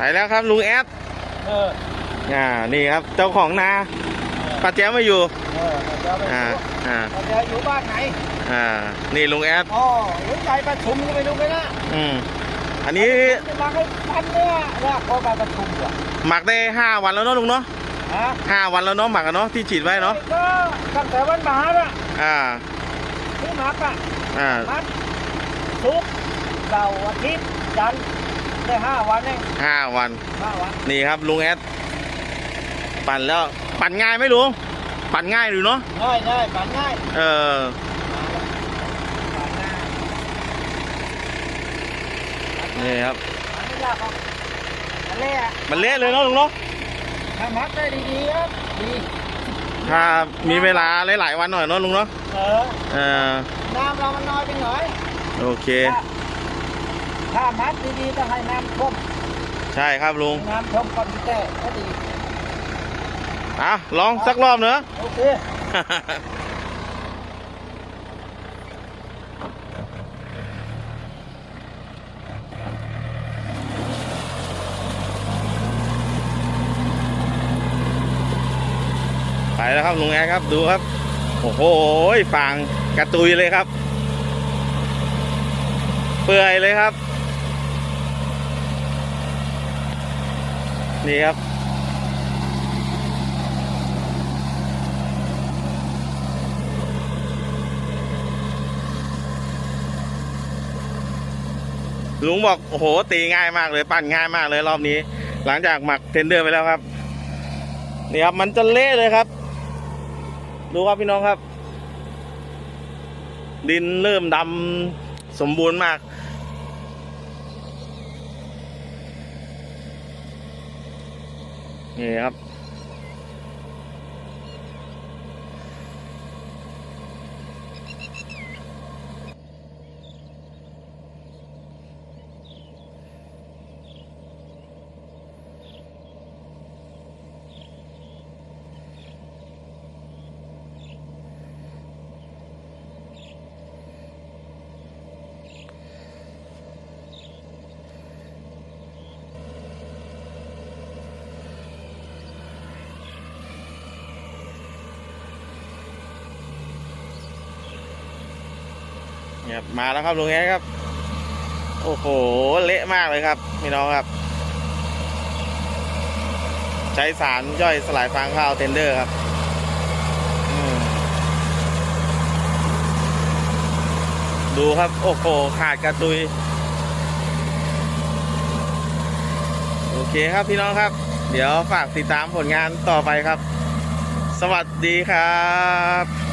ไปแล้วครับลุงแอดเอออ่านี่ครับเจ้าของนาป้าแจ้วไม่อยู่เออเดี๋ยวไปอ่าดูอ่าเดี๋ยวอยู่บ้านไหนอ่านี่ลุงแอดอ๋อหรือใจประชุมก็ไม่รู้ไปนะอืมอันนี้จะมาให้พันเนี่ยว่าพอมาประชุมเหรอหมักได้ห้าวันแล้วเนาะลุงเนาะฮะห้าวันแล้วเนาะหมักกันเนาะที่ฉีดไว้เนาะก็ตั้งแต่วันมาอะอ่าที่มักอะอ่า มัดทุกร์เสาร์อาทิตย์จันทร์ ได้ห้าวันเองห้าวัน ห้าวันนี่ครับลุงแอดปั่นแล้วปั่นง่ายไหมลุงปั่นง่ายหรือเนาะง่ายง่ายปั่นง่ายเออปั่นง่ายนี่ครับปั่นไม่ยากหรอกอันเละมันเละเลยเนาะลุงเนาะถ้ามัดได้ดีๆครับดีถ้ามีเวลาหลายๆวันหน่อยเนาะลุงเนาะเออเออน้ำเรามันน้อยไปหน่อยโอเค ถ้า ถ้ามัดดีๆต้องให้น้ำท่วมใช่ครับลุงน้ำท่วมคอมพิวเตอร์ก็ดีอะลองสักรอบเนอะโอเคไปแล้วครับลุงแอดครับดูครับ โอ้โหฟางกระตุยเลยครับ เปื่อยเลยครับ นี่ครับ ลุงบอก โอ้โห ตีง่ายมากเลย ปั่นง่ายมากเลยรอบนี้ หลังจากหมักเทนเดอร์ไปแล้วครับ นี่ครับ มันจะเละเลยครับ ดูครับพี่น้องครับ ดินเริ่มดำสมบูรณ์มาก นี่ครับ ครับมาแล้วครับลุงแอดครับ โอ้โห เละมากเลยครับพี่น้องครับ ใช้สารย่อยสลายฟางข้าวเทนเดอร์ครับดูครับ โอ้โหขาดกระตุย โอเคครับพี่น้องครับ เดี๋ยวฝากติดตามผลงานต่อไปครับ สวัสดีครับ